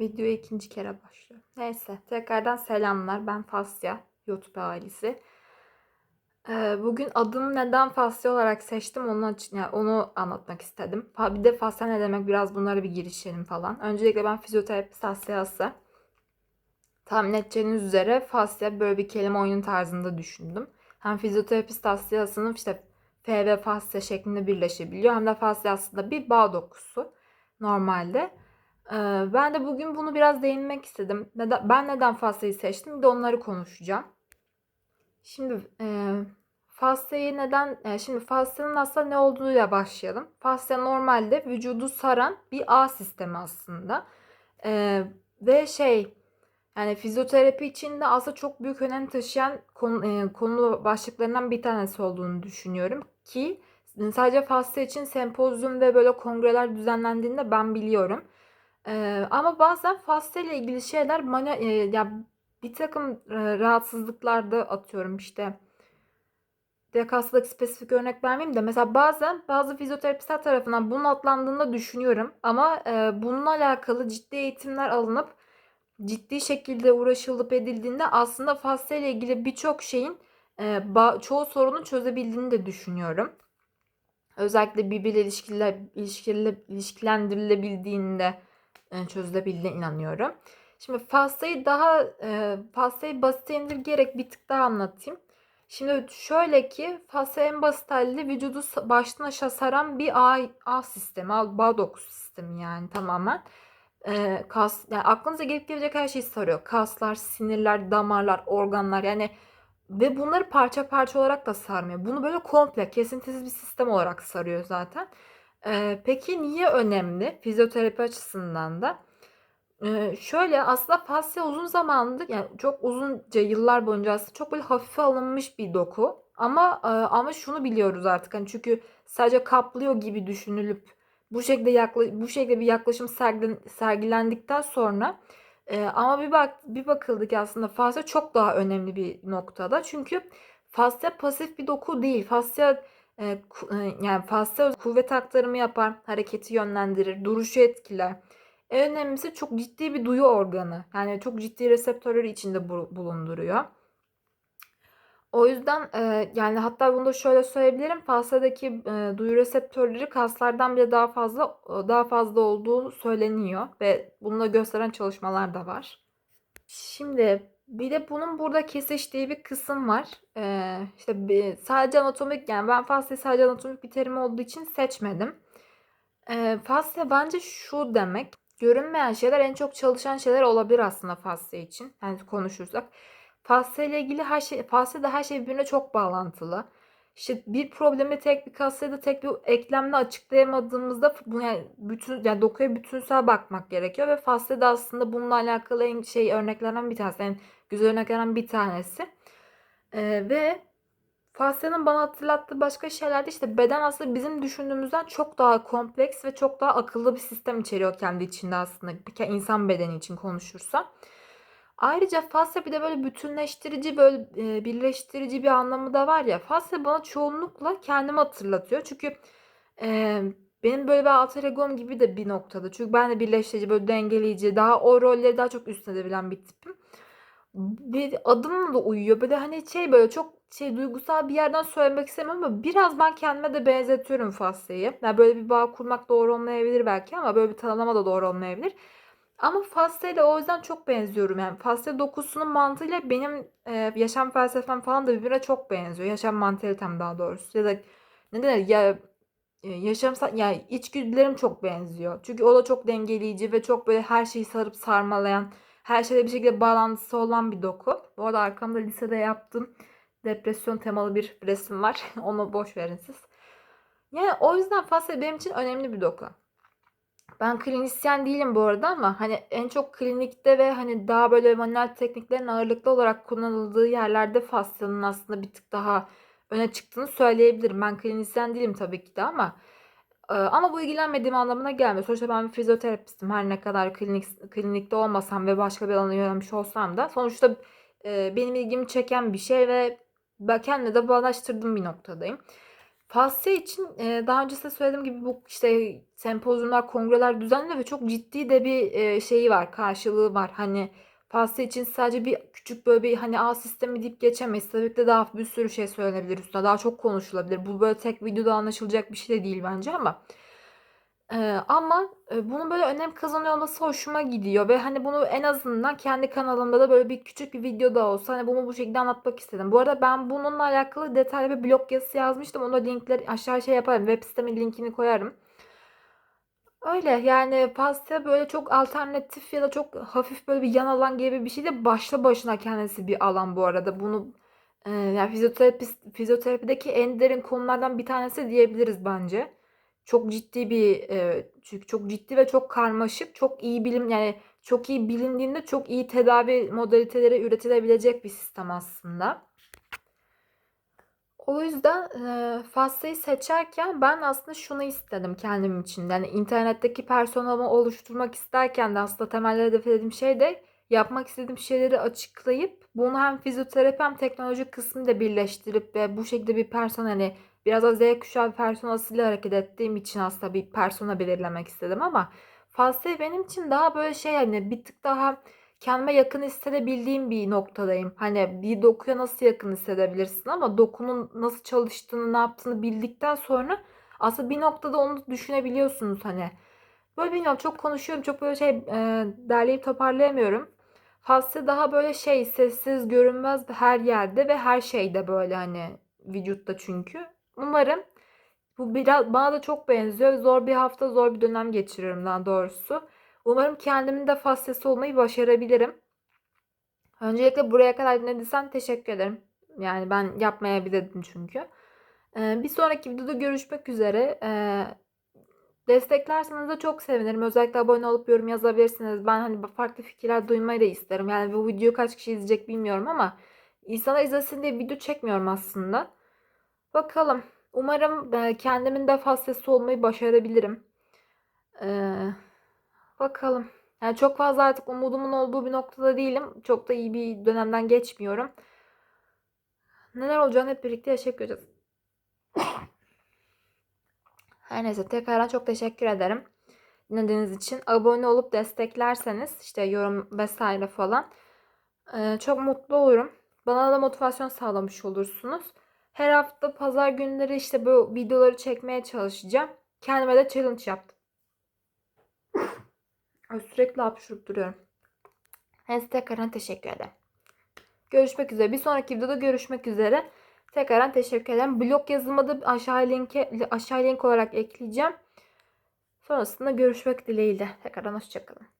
Video ikinci kere başlıyor. Neyse tekrardan selamlar. Ben Fasya. YouTube ailesi. Ee, bugün adımı neden Fasya olarak seçtim onu, aç- yani onu anlatmak istedim. Bir de Fasya ne demek biraz bunlara bir girişelim falan. Öncelikle ben fizyoterapist Asya'sı. Tahmin edeceğiniz üzere fasya böyle bir kelime oyunu tarzında düşündüm. Hem fizyoterapist Asya'sının işte F ve fasya şeklinde birleşebiliyor. Hem de fasya aslında bir bağ dokusu normalde. Ben de bugün bunu biraz değinmek istedim. Ben neden fasyayı seçtim? Bir de onları konuşacağım. Şimdi e, neden, şimdi fasyanın aslında ne olduğuyla başlayalım. Fasya normalde vücudu saran bir ağ sistemi aslında. Ve şey, yani fizyoterapi için de aslında çok büyük önem taşıyan konu, başlıklarından bir tanesi olduğunu düşünüyorum ki sadece fasya için sempozyum ve böyle kongreler düzenlendiğinde ben biliyorum. Ee, ama bazen fasya ile ilgili şeyler bana e, ya bir takım e, rahatsızlıklarda atıyorum işte direkt hastalık spesifik örnek vermeyeyim de mesela bazen bazı fizyoterapistler tarafından bunun atlandığını düşünüyorum ama e, bununla alakalı ciddi eğitimler alınıp ciddi şekilde uğraşılıp edildiğinde aslında fasya ile ilgili birçok şeyin e, çoğu sorunu çözebildiğini de düşünüyorum. Özellikle birbiriyle ilişkiler, ilişkiler, ilişkilendirilebildiğinde çözülebildiğine inanıyorum. Şimdi fasayı daha e, fasayı basite indirgeyerek bir tık daha anlatayım. Şimdi şöyle ki fasya en basit haliyle vücudu baştan aşağı saran bir ağ, ağ sistemi, ağ, bağ dokusu sistemi yani tamamen. E, kas, yani aklınıza gelip gelecek her şeyi sarıyor. Kaslar, sinirler, damarlar, organlar yani ve bunları parça parça olarak da sarmıyor. Bunu böyle komple kesintisiz bir sistem olarak sarıyor zaten. Ee, peki niye önemli fizyoterapi açısından da? Ee, şöyle aslında fasya uzun zamandır yani çok uzunca yıllar boyunca aslında çok böyle hafife alınmış bir doku. Ama e, ama şunu biliyoruz artık hani çünkü sadece kaplıyor gibi düşünülüp bu şekilde yakla bu şekilde bir yaklaşım sergilen, sergilendikten sonra e, ama bir bak bir bakıldı ki aslında fasya çok daha önemli bir noktada. Çünkü fasya pasif bir doku değil. Fasya e, yani fasya kuvvet aktarımı yapar, hareketi yönlendirir, duruşu etkiler. En önemlisi çok ciddi bir duyu organı. Yani çok ciddi reseptörleri içinde bu- bulunduruyor. O yüzden e, yani hatta bunu da şöyle söyleyebilirim. Fasyadaki e, duyu reseptörleri kaslardan bile daha fazla daha fazla olduğu söyleniyor ve bunu da gösteren çalışmalar da var. Şimdi bir de bunun burada kesiştiği bir kısım var. Ee, işte bir, sadece anatomik yani ben fasya sadece anatomik bir terim olduğu için seçmedim. Ee, fasya bence şu demek. Görünmeyen şeyler en çok çalışan şeyler olabilir aslında fasya için. Yani konuşursak. Fasya ile ilgili her şey, fasya da her şey birbirine çok bağlantılı. İşte bir problemi tek bir kasya da tek bir eklemle açıklayamadığımızda bu yani bütün yani dokuya bütünsel bakmak gerekiyor ve fasya da aslında bununla alakalı en şey örneklerden bir tanesi. En güzel örneklerden bir tanesi. Ee, ve Fasyanın bana hatırlattığı başka şeyler de işte beden aslında bizim düşündüğümüzden çok daha kompleks ve çok daha akıllı bir sistem içeriyor kendi içinde aslında. Bir insan bedeni için konuşursam. Ayrıca fasya bir de böyle bütünleştirici, böyle birleştirici bir anlamı da var ya. Fasya bana çoğunlukla kendimi hatırlatıyor. Çünkü e, benim böyle bir alter egom gibi de bir noktada. Çünkü ben de birleştirici, böyle dengeleyici, daha o rolleri daha çok üstlenebilen bir tipim bir adım da uyuyor. Böyle hani şey böyle çok şey duygusal bir yerden söylemek istemiyorum ama biraz ben kendime de benzetiyorum Fasya'yı. Yani böyle bir bağ kurmak doğru olmayabilir belki ama böyle bir tanımlama da doğru olmayabilir. Ama Fasya ile o yüzden çok benziyorum. Yani Fasya dokusunun mantığıyla benim e, yaşam felsefem falan da birbirine çok benziyor. Yaşam mantalitem daha doğrusu. Ya da ne denir ya e, yaşam yani içgüdülerim çok benziyor. Çünkü o da çok dengeleyici ve çok böyle her şeyi sarıp sarmalayan her şeyle bir şekilde bağlantısı olan bir doku. Bu arada arkamda lisede yaptığım depresyon temalı bir resim var. Onu boş verin siz. Yani o yüzden fasya benim için önemli bir doku. Ben klinisyen değilim bu arada ama hani en çok klinikte ve hani daha böyle manuel tekniklerin ağırlıklı olarak kullanıldığı yerlerde fasyanın aslında bir tık daha öne çıktığını söyleyebilirim. Ben klinisyen değilim tabii ki de ama ee, Ama bu ilgilenmediğim anlamına gelmiyor. Sonuçta ben bir fizyoterapistim. Her ne kadar klinik, klinikte olmasam ve başka bir alana yönelmiş olsam da sonuçta e, benim ilgimi çeken bir şey ve ben kendime de bağdaştırdığım bir noktadayım. Fasya için e, daha önce size söylediğim gibi bu işte sempozyumlar, kongreler düzenli ve çok ciddi de bir e, şeyi var, karşılığı var. Hani Fasya için sadece bir küçük böyle bir hani A sistemi deyip geçemeyiz. Tabii ki de daha bir sürü şey söylenebilir üstüne. Daha çok konuşulabilir. Bu böyle tek videoda anlaşılacak bir şey de değil bence ama. Ee, ama e, bunun böyle önem kazanıyor olması hoşuma gidiyor ve hani bunu en azından kendi kanalımda da böyle bir küçük bir video da olsa hani bunu bu şekilde anlatmak istedim. Bu arada ben bununla alakalı detaylı bir blog yazısı yazmıştım. Onu da linkleri aşağı şey yaparım. Web sitemin linkini koyarım. Öyle yani pasta böyle çok alternatif ya da çok hafif böyle bir yan alan gibi bir şey de başlı başına kendisi bir alan bu arada. Bunu e, yani fizyoterapist, fizyoterapideki en derin konulardan bir tanesi diyebiliriz bence. Çok ciddi bir çünkü çok ciddi ve çok karmaşık, çok iyi bilim yani çok iyi bilindiğinde çok iyi tedavi modaliteleri üretilebilecek bir sistem aslında. O yüzden e, Fasya'yı seçerken ben aslında şunu istedim kendim için. Yani internetteki personamı oluşturmak isterken de aslında temelde hedeflediğim şey de yapmak istediğim şeyleri açıklayıp bunu hem fizyoterapi hem teknoloji kısmını da birleştirip ve bu şekilde bir persona hani biraz da Z kuşağı personasıyla hareket ettiğim için aslında bir persona belirlemek istedim ama Fasya benim için daha böyle şey hani bir tık daha kendime yakın hissedebildiğim bir noktadayım. Hani bir dokuya nasıl yakın hissedebilirsin ama dokunun nasıl çalıştığını, ne yaptığını bildikten sonra aslında bir noktada onu düşünebiliyorsunuz hani. Böyle bilmiyorum çok konuşuyorum çok böyle şey e, derleyip toparlayamıyorum. Fasya daha böyle şey sessiz görünmez her yerde ve her şeyde böyle hani vücutta çünkü. Umarım bu biraz bana da çok benziyor. Zor bir hafta, zor bir dönem geçiriyorum daha doğrusu. Umarım kendimin de fasyası olmayı başarabilirim. Öncelikle buraya kadar dinlediysen teşekkür ederim. Yani ben yapmayabilirdim çünkü. Ee, bir sonraki videoda görüşmek üzere. Ee, desteklerseniz de çok sevinirim. Özellikle abone olup yorum yazabilirsiniz. Ben hani farklı fikirler duymayı da isterim. Yani bu videoyu kaç kişi izleyecek bilmiyorum ama insanlar izlesin diye video çekmiyorum aslında. Bakalım. Umarım e, kendimin de fasyası olmayı başarabilirim. Eee Bakalım. Yani çok fazla artık umudumun olduğu bir noktada değilim. Çok da iyi bir dönemden geçmiyorum. Neler olacağını hep birlikte yaşayacağız. Her neyse tekrardan çok teşekkür ederim. Dinlediğiniz için. Abone olup desteklerseniz işte yorum vesaire falan ee, çok mutlu olurum. Bana da motivasyon sağlamış olursunuz. Her hafta pazar günleri işte bu videoları çekmeye çalışacağım. Kendime de challenge yaptım. Sürekli hapşurup duruyorum. Neyse tekrardan teşekkür ederim. Görüşmek üzere. Bir sonraki videoda görüşmek üzere. Tekrardan teşekkür ederim. Blog yazımı da aşağı linke aşağı link olarak ekleyeceğim. Sonrasında görüşmek dileğiyle. Tekrardan hoşçakalın.